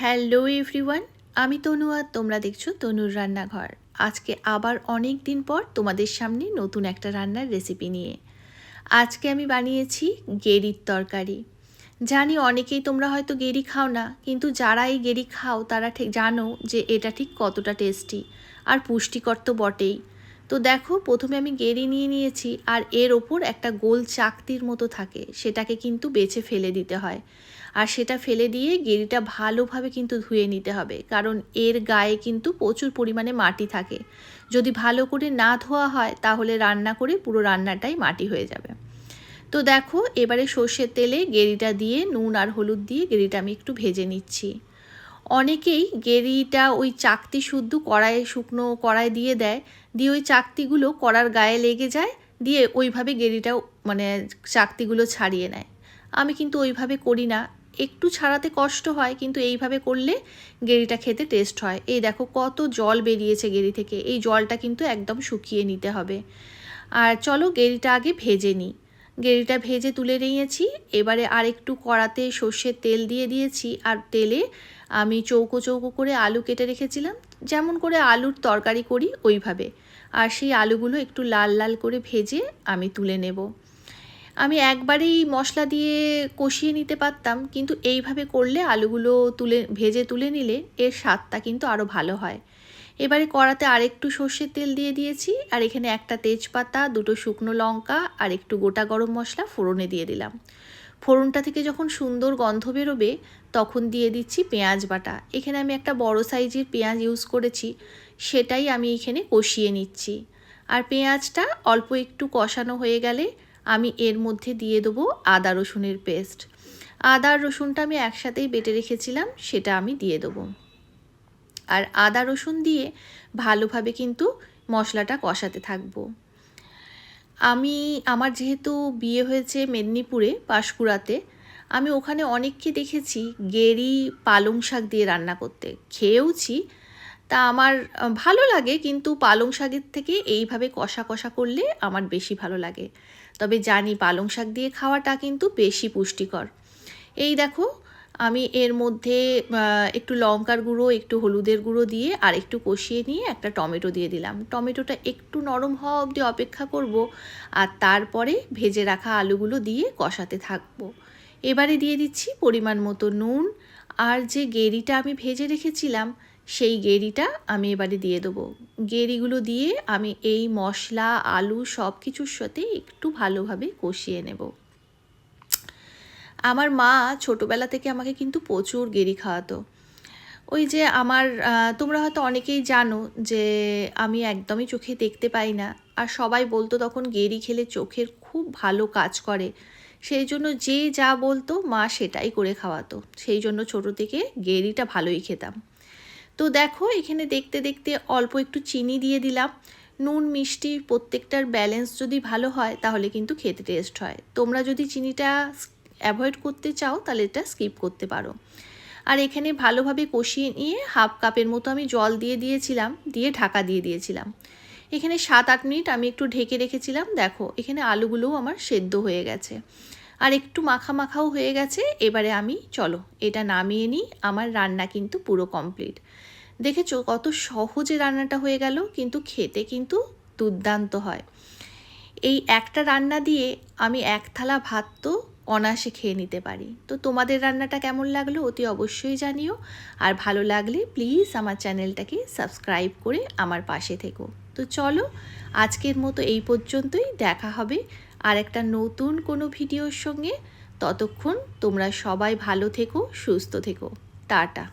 Hello everyone, আমি তনু আর তোমরা দেখছ তনুর রান্নাঘর। আজকে আবার অনেক দিন পর তোমাদের সামনে নতুন একটা রান্নার রেসিপি নিয়ে। আজকে আমি বানিয়েছি গেরির তরকারি। জানি অনেকেই তোমরা হয়তো গেরি খাও না, কিন্তু যারা এই গেরি খাও তারা ঠিক জানো যে এটা ঠিক কতটা টেস্টি আর পুষ্টিকর তো বটেই। তো দেখো, প্রথমে আমি গেরি নিয়ে নিয়েছি আর এর ওপর একটা গোল চাকতির মতো থাকে, সেটাকে কিন্তু বেছে ফেলে দিতে হয়। আর সেটা ফেলে দিয়ে গেরিটা ভালোভাবে কিন্তু ধুয়ে নিতে হবে, কারণ এর গায়ে কিন্তু প্রচুর পরিমাণে মাটি থাকে। যদি ভালো করে না ধোয়া হয়, তাহলে রান্না করে পুরো রান্নাটাই মাটি হয়ে যাবে। তো দেখো, এবারে সর্ষের তেলে গেরিটা দিয়ে নুন আর হলুদ দিয়ে গেরিটা আমি একটু ভেজে নিচ্ছি। অনেকেই গেরিটা ওই চাকতি শুদ্ধ কড়াইয়ে শুকনো কড়াই দিয়ে দেয়, দিয়ে ওই চাকতিগুলো কড়ার গায়ে লেগে যায়, দিয়ে ওইভাবে গেরিটাও মানে চাকতিগুলো ছাড়িয়ে নেয়। আমি কিন্তু ওইভাবে করি না। একটু ছাড়াতে কষ্ট হয়, কিন্তু এইভাবে করলে গেরিটা খেতে টেস্ট হয়। এই দেখো কত জল বেরিয়েছে গেরি থেকে। এই জলটা কিন্তু একদম শুকিয়ে নিতে হবে। আর চলো গেরিটা আগে ভেজে নিই। গেরিটা ভেজে তুলে নিয়েছি। এবারে আর একটু কড়াতে সর্ষের তেল দিয়ে দিয়েছি। আর তেলে আমি চৌকো চৌকো করে আলু কেটে রেখেছিলাম। যেমন করে আলুর তরকারি করি, ওইভাবে। আর সেই আলুগুলো একটু লাল লাল করে ভেজে আমি তুলে নেব। আমি একবারেই মশলা দিয়ে কষিয়ে নিতে পারতাম, কিন্তু এইভাবে করলে আলুগুলো তুলে, ভেজে তুলে নিলে এর স্বাদটা কিন্তু আরও ভালো হয়। এবারে কড়াতে আরেকটু সর্ষের তেল দিয়ে দিয়েছি, আর এখানে একটা তেজপাতা, দুটো শুকনো লঙ্কা, আর একটু গোটা গরম মশলা ফোড়নে দিয়ে দিলাম। ফোড়নটা থেকে যখন সুন্দর গন্ধ বেরোবে, তখন দিয়ে দিচ্ছি পেঁয়াজ বাটা। এখানে আমি একটা বড় সাইজের পেঁয়াজ ইউজ করেছি, সেটাই আমি এখানে কষিয়ে নিচ্ছি। আর পেঁয়াজটা অল্প একটু কষানো হয়ে গেলে আমি এর মধ্যে দিয়ে দেবো আদা রসুনের পেস্ট। আদা রসুনটা আমি একসাথেই বেটে রেখেছিলাম, সেটা আমি দিয়ে দেবো। আর আদা, রসুন দিয়ে ভালোভাবে কিন্তু মশলাটা কষাতে থাকব। আমি, আমার যেহেতু বিয়ে হয়েছে মেদিনীপুরে, পাঁশকুড়াতে, আমি ওখানে অনেককে দেখেছি গেরি পালং শাক দিয়ে রান্না করতে। খেয়েওছি, তা আমার ভালো লাগে, কিন্তু পালং শাকের থেকে এইভাবে কষা কষা করলে আমার বেশি ভালো লাগে। তবে জানি পালং শাক দিয়ে খাওয়াটা কিন্তু বেশি পুষ্টিকর। এই দেখো আমি এর মধ্যে একটু লঙ্কার গুঁড়ো, একটু হলুদের গুঁড়ো দিয়ে আর একটু কষিয়ে নিয়ে একটা টমেটো দিয়ে দিলাম। টমেটোটা একটু নরম হওয়া অবধি অপেক্ষা করব আর তারপরে ভেজে রাখা আলুগুলো দিয়ে কষাতে থাকব। এবারে দিয়ে দিচ্ছি পরিমাণ মতো নুন আর যে গেরিটা আমি ভেজে রেখেছিলাম, সেই গেরিটা আমি এবারে দিয়ে দেবো। গেরিগুলো দিয়ে আমি এই মশলা, আলু সব কিছুর সাথে একটু ভালোভাবে কষিয়ে নেব। আমার মা ছোটোবেলা থেকে আমাকে কিন্তু প্রচুর গেরি খাওয়াতো। ওই যে আমার তোমরা হয়তো অনেকেই জানো যে আমি একদমই চোখে দেখতে পাই না। আর সবাই বলতো তখন গেরি খেলে চোখের খুব ভালো কাজ করে। সেই জন্য যে যা বলতো মা সেটাই করে খাওয়াতো। সেই জন্য ছোটো থেকে গেরিটা ভালোই খেতাম। তো দেখো, এখানে দেখতে দেখতে অল্প একটু চিনি দিয়ে দিলাম। নুন, মিষ্টি, প্রত্যেকটার ব্যালেন্স যদি ভালো হয় তাহলে কিন্তু খেতে টেস্ট হয়। তোমরা যদি চিনিটা অ্যাভয়েড করতে চাও, তাহলে এটা স্কিপ করতে পারো। আর এখানে ভালোভাবে কষিয়ে নিয়ে হাফ কাপের মতো আমি জল দিয়ে দিয়েছিলাম, দিয়ে ঢাকা দিয়ে দিয়েছিলাম। এখানে সাত আট মিনিট আমি একটু ঢেকে রেখেছিলাম, দেখো এখানে আলুগুলোও আমার সেদ্ধ হয়ে গেছে। আর একটু মাখা মাখাও হয়ে গেছে, এবারে আমি চলো এটা নামিয়ে নিই, আমার রান্না কিন্তু পুরো কমপ্লিট দেখেছ কত সহজে রান্নাটা হয়ে গেল, কিন্তু খেতে কিন্তু দুর্দান্ত হয়। এই একটা রান্না দিয়ে আমি এক থালা ভাত তো অনায়াসে খেয়ে নিতে পারি। তো তোমাদের রান্নাটা কেমন লাগল অতি অবশ্যই জানিও। আর ভালো লাগলে প্লিজ আমার চ্যানেলটাকে সাবস্ক্রাইব করে আমার পাশে থেকো। তো চলো, আজকের মতো এই পর্যন্তই। দেখা হবে আর একটা নতুন কোনো ভিডিওর সঙ্গে। ততক্ষণ তোমরা সবাই ভালো থেকো, সুস্থ থেকো। টাটা।